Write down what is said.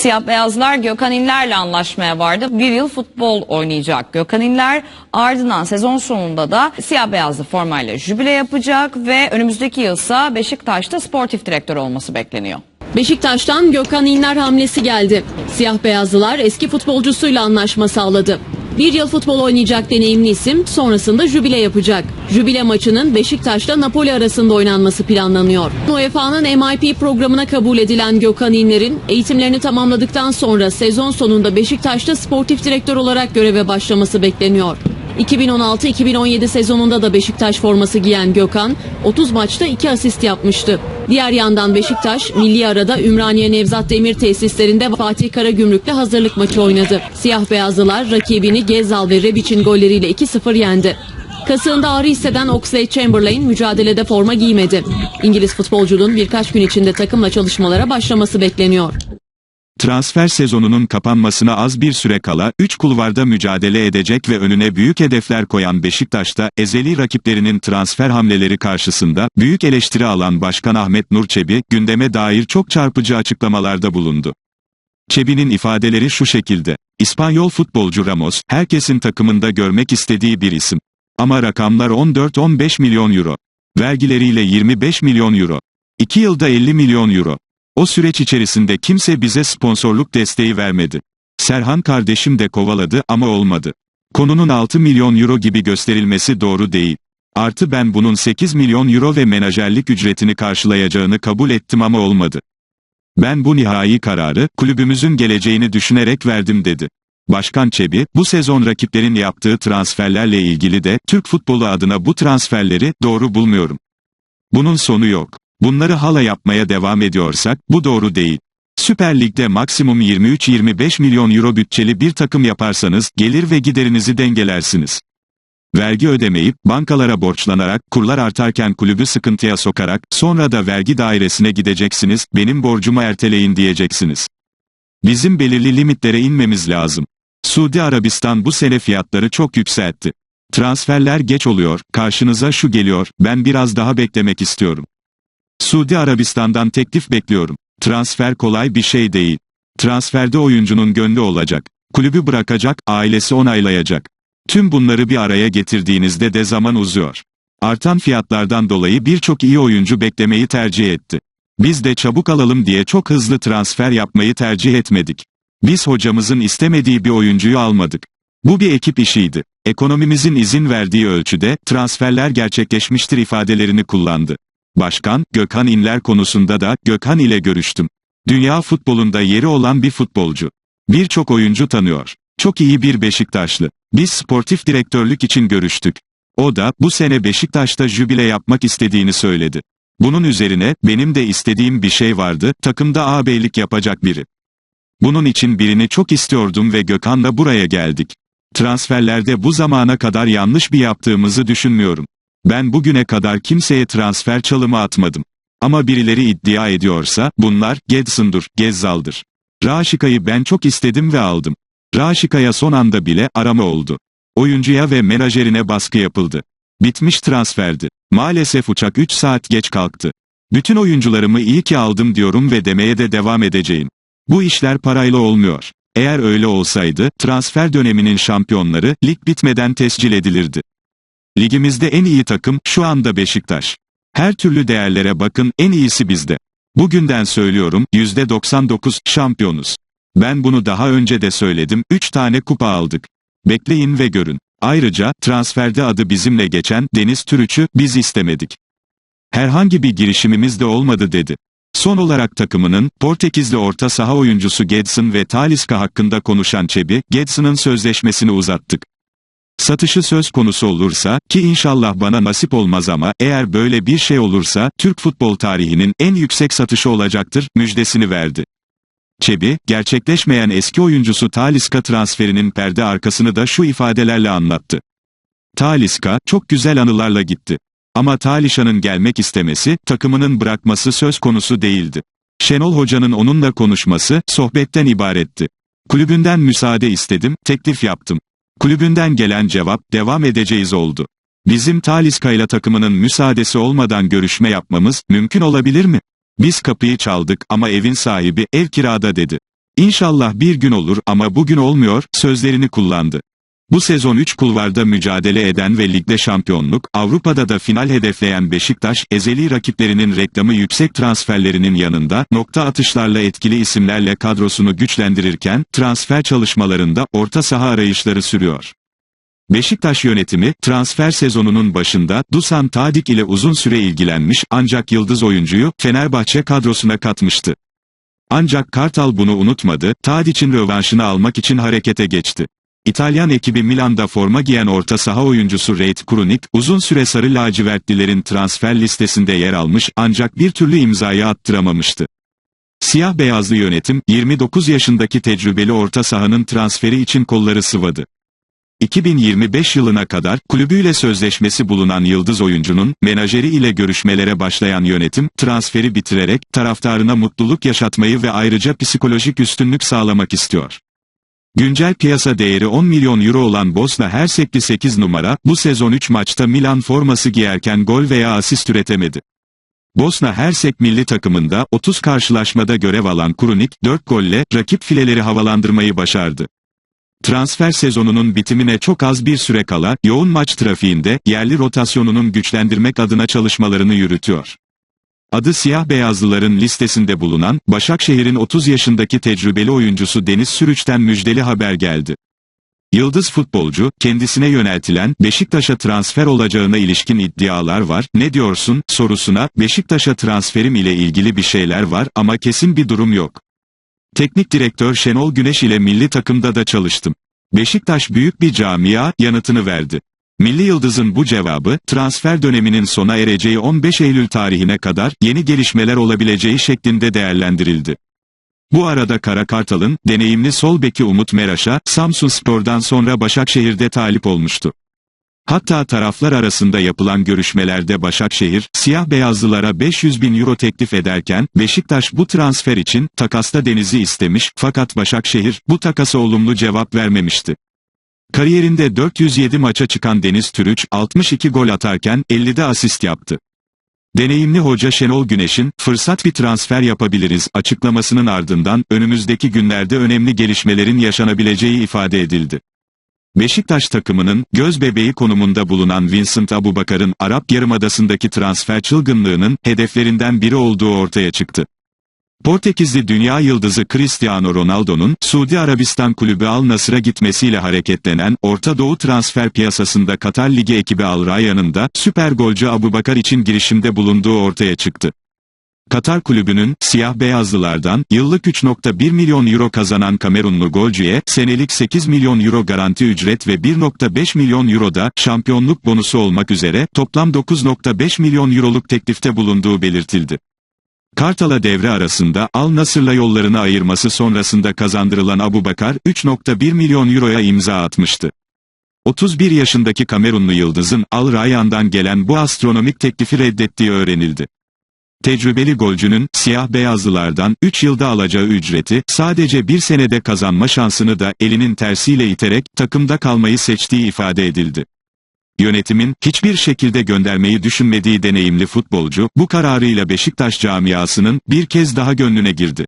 Siyah beyazlar Gökhan İnler'le anlaşmaya vardı. Bir yıl futbol oynayacak Gökhan İnler. Ardından sezon sonunda da siyah beyazlı formayla jübile yapacak ve önümüzdeki yılsa Beşiktaş'ta sportif direktör olması bekleniyor. Beşiktaş'tan Gökhan İnler hamlesi geldi. Siyah beyazlılar eski futbolcusuyla anlaşma sağladı. Bir yıl futbol oynayacak deneyimli isim sonrasında jübile yapacak. Jübile maçının Beşiktaş'la Napoli arasında oynanması planlanıyor. UEFA'nın MIP programına kabul edilen Gökhan İnler'in eğitimlerini tamamladıktan sonra sezon sonunda Beşiktaş'ta sportif direktör olarak göreve başlaması bekleniyor. 2016-2017 sezonunda da Beşiktaş forması giyen Gökhan 30 maçta 2 asist yapmıştı. Diğer yandan Beşiktaş milli arada Ümraniye Nevzat Demir tesislerinde Fatih Karagümrük'le hazırlık maçı oynadı. Siyah beyazlılar rakibini Gezal ve Rebic'in golleriyle 2-0 yendi. Kasığında ağrı hisseden Oxlade Chamberlain mücadelede forma giymedi. İngiliz futbolcunun birkaç gün içinde takımla çalışmalara başlaması bekleniyor. Transfer sezonunun kapanmasına az bir süre kala 3 kulvarda mücadele edecek ve önüne büyük hedefler koyan Beşiktaş'ta ezeli rakiplerinin transfer hamleleri karşısında büyük eleştiri alan Başkan Ahmet Nur Çebi gündeme dair çok çarpıcı açıklamalarda bulundu. Çebi'nin ifadeleri şu şekilde. İspanyol futbolcu Ramos, herkesin takımında görmek istediği bir isim. Ama rakamlar 14-15 milyon euro. Vergileriyle 25 milyon euro. 2 yılda 50 milyon euro. O süreç içerisinde kimse bize sponsorluk desteği vermedi. Serhan kardeşim de kovaladı ama olmadı. Konunun 6 milyon euro gibi gösterilmesi doğru değil. Artı ben bunun 8 milyon euro ve menajerlik ücretini karşılayacağını kabul ettim ama olmadı. Ben bu nihai kararı, kulübümüzün geleceğini düşünerek verdim dedi. Başkan Çebi, bu sezon rakiplerin yaptığı transferlerle ilgili de, Türk futbolu adına bu transferleri, doğru bulmuyorum. Bunun sonu yok. Bunları hala yapmaya devam ediyorsak, bu doğru değil. Süper Lig'de maksimum 23-25 milyon euro bütçeli bir takım yaparsanız, gelir ve giderinizi dengelersiniz. Vergi ödemeyip, bankalara borçlanarak, kurlar artarken kulübü sıkıntıya sokarak, sonra da vergi dairesine gideceksiniz, benim borcumu erteleyin diyeceksiniz. Bizim belirli limitlere inmemiz lazım. Suudi Arabistan bu sene fiyatları çok yükseltti. Transferler geç oluyor, karşınıza şu geliyor, ben biraz daha beklemek istiyorum. Suudi Arabistan'dan teklif bekliyorum. Transfer kolay bir şey değil. Transferde oyuncunun gönlü olacak. Kulübü bırakacak, ailesi onaylayacak. Tüm bunları bir araya getirdiğinizde de zaman uzuyor. Artan fiyatlardan dolayı birçok iyi oyuncu beklemeyi tercih etti. Biz de çabuk alalım diye çok hızlı transfer yapmayı tercih etmedik. Biz hocamızın istemediği bir oyuncuyu almadık. Bu bir ekip işiydi. Ekonomimizin izin verdiği ölçüde transferler gerçekleşmiştir ifadelerini kullandı. Başkan, Gökhan İnler konusunda da, Gökhan ile görüştüm. Dünya futbolunda yeri olan bir futbolcu. Birçok oyuncu tanıyor. Çok iyi bir Beşiktaşlı. Biz sportif direktörlük için görüştük. O da, bu sene Beşiktaş'ta jübile yapmak istediğini söyledi. Bunun üzerine, benim de istediğim bir şey vardı, takımda ağabeylik yapacak biri. Bunun için birini çok istiyordum ve Gökhan'la buraya geldik. Transferlerde bu zamana kadar yanlış bir yaptığımızı düşünmüyorum. Ben bugüne kadar kimseye transfer çalımı atmadım. Ama birileri iddia ediyorsa, bunlar, Gedson'dur, Gezzal'dır. Raşika'yı ben çok istedim ve aldım. Raşika'ya son anda bile, arama oldu. Oyuncuya ve menajerine baskı yapıldı. Bitmiş transferdi. Maalesef uçak 3 saat geç kalktı. Bütün oyuncularımı iyi ki aldım diyorum ve demeye de devam edeceğim. Bu işler parayla olmuyor. Eğer öyle olsaydı, transfer döneminin şampiyonları, lig bitmeden tescil edilirdi. Ligimizde en iyi takım, şu anda Beşiktaş. Her türlü değerlere bakın, en iyisi bizde. Bugünden söylüyorum, %99, şampiyonuz. Ben bunu daha önce de söyledim, 3 tane kupa aldık. Bekleyin ve görün. Ayrıca, transferde adı bizimle geçen, Deniz Türüç'ü, biz istemedik. Herhangi bir girişimimiz de olmadı dedi. Son olarak takımının, Portekizli orta saha oyuncusu Gedson ve Talisca hakkında konuşan Çebi, Gedson'ın sözleşmesini uzattık. Satışı söz konusu olursa, ki inşallah bana nasip olmaz ama, eğer böyle bir şey olursa, Türk futbol tarihinin en yüksek satışı olacaktır, müjdesini verdi. Çebi, gerçekleşmeyen eski oyuncusu Talisca transferinin perde arkasını da şu ifadelerle anlattı. Talisca, çok güzel anılarla gitti. Ama Talişa'nın gelmek istemesi, takımının bırakması söz konusu değildi. Şenol Hoca'nın onunla konuşması, sohbetten ibaretti. Kulübünden müsaade istedim, teklif yaptım. Kulübünden gelen cevap, devam edeceğiz oldu. Bizim Talisca ile takımının müsaadesi olmadan görüşme yapmamız, mümkün olabilir mi? Biz kapıyı çaldık ama evin sahibi, ev kirada dedi. İnşallah bir gün olur ama bugün olmuyor, sözlerini kullandı. Bu sezon 3 kulvarda mücadele eden ve ligde şampiyonluk, Avrupa'da da final hedefleyen Beşiktaş, ezeli rakiplerinin reklamı yüksek transferlerinin yanında, nokta atışlarla etkili isimlerle kadrosunu güçlendirirken, transfer çalışmalarında orta saha arayışları sürüyor. Beşiktaş yönetimi, transfer sezonunun başında, Dusan Tadic ile uzun süre ilgilenmiş ancak yıldız oyuncuyu, Fenerbahçe kadrosuna katmıştı. Ancak Kartal bunu unutmadı, Tadic'in rövanşını almak için harekete geçti. İtalyan ekibi Milan'da forma giyen orta saha oyuncusu Reit Kurunik, uzun süre sarı lacivertlilerin transfer listesinde yer almış ancak bir türlü imzayı attıramamıştı. Siyah beyazlı yönetim, 29 yaşındaki tecrübeli orta sahanın transferi için kolları sıvadı. 2025 yılına kadar kulübüyle sözleşmesi bulunan yıldız oyuncunun menajeri ile görüşmelere başlayan yönetim transferi bitirerek taraftarına mutluluk yaşatmayı ve ayrıca psikolojik üstünlük sağlamak istiyor. Güncel piyasa değeri 10 milyon euro olan Bosna Hersekli 8 numara bu sezon 3 maçta Milan forması giyerken gol veya asist üretemedi. Bosna Hersek milli takımında 30 karşılaşmada görev alan Kurunik 4 golle rakip fileleri havalandırmayı başardı. Transfer sezonunun bitimine çok az bir süre kala, yoğun maç trafiğinde, yerli rotasyonunun güçlendirmek adına çalışmalarını yürütüyor. Adı siyah beyazlıların listesinde bulunan, Başakşehir'in 30 yaşındaki tecrübeli oyuncusu Deniz Sürüç'ten müjdeli haber geldi. Yıldız futbolcu, kendisine yöneltilen, Beşiktaş'a transfer olacağına ilişkin iddialar var, ne diyorsun, sorusuna, Beşiktaş'a transferim ile ilgili bir şeyler var ama kesin bir durum yok. Teknik direktör Şenol Güneş ile milli takımda da çalıştım. Beşiktaş büyük bir camia, yanıtını verdi. Milli Yıldız'ın bu cevabı, transfer döneminin sona ereceği 15 Eylül tarihine kadar, yeni gelişmeler olabileceği şeklinde değerlendirildi. Bu arada Kara Kartal'ın, deneyimli sol beki Umut Meraş'a, Samsun Spor'dan sonra Başakşehir'de talip olmuştu. Hatta taraflar arasında yapılan görüşmelerde Başakşehir, siyah beyazlılara 500 bin euro teklif ederken, Beşiktaş bu transfer için, takasta Deniz'i istemiş, fakat Başakşehir, bu takasa olumlu cevap vermemişti. Kariyerinde 407 maça çıkan Deniz Türüç, 62 gol atarken, 50'de asist yaptı. Deneyimli hoca Şenol Güneş'in, fırsat bir transfer yapabiliriz, açıklamasının ardından, önümüzdeki günlerde önemli gelişmelerin yaşanabileceği ifade edildi. Beşiktaş takımının, göz bebeği konumunda bulunan Vincent Abubakar'ın, Arap Yarımadası'ndaki transfer çılgınlığının, hedeflerinden biri olduğu ortaya çıktı. Portekizli dünya yıldızı Cristiano Ronaldo'nun, Suudi Arabistan kulübü Al Nasır'a gitmesiyle hareketlenen, Orta Doğu transfer piyasasında Katar Ligi ekibi Al Rayyan'ın da, süper golcü Abubakar için girişimde bulunduğu ortaya çıktı. Katar kulübünün, siyah beyazlılardan, yıllık 3.1 milyon euro kazanan Kamerunlu golcüye, senelik 8 milyon euro garanti ücret ve 1.5 milyon euro da, şampiyonluk bonusu olmak üzere, toplam 9.5 milyon euroluk teklifte bulunduğu belirtildi. Kartal'a devre arasında Al Nasır'la yollarını ayırması sonrasında kazandırılan Abubakar, 3.1 milyon euroya imza atmıştı. 31 yaşındaki Kamerunlu yıldızın Al Rayyan'dan gelen bu astronomik teklifi reddettiği öğrenildi. Tecrübeli golcünün, siyah beyazlılardan, 3 yılda alacağı ücreti, sadece bir senede kazanma şansını da, elinin tersiyle iterek, takımda kalmayı seçtiği ifade edildi. Yönetimin, hiçbir şekilde göndermeyi düşünmediği deneyimli futbolcu, bu kararıyla Beşiktaş camiasının, bir kez daha gönlüne girdi.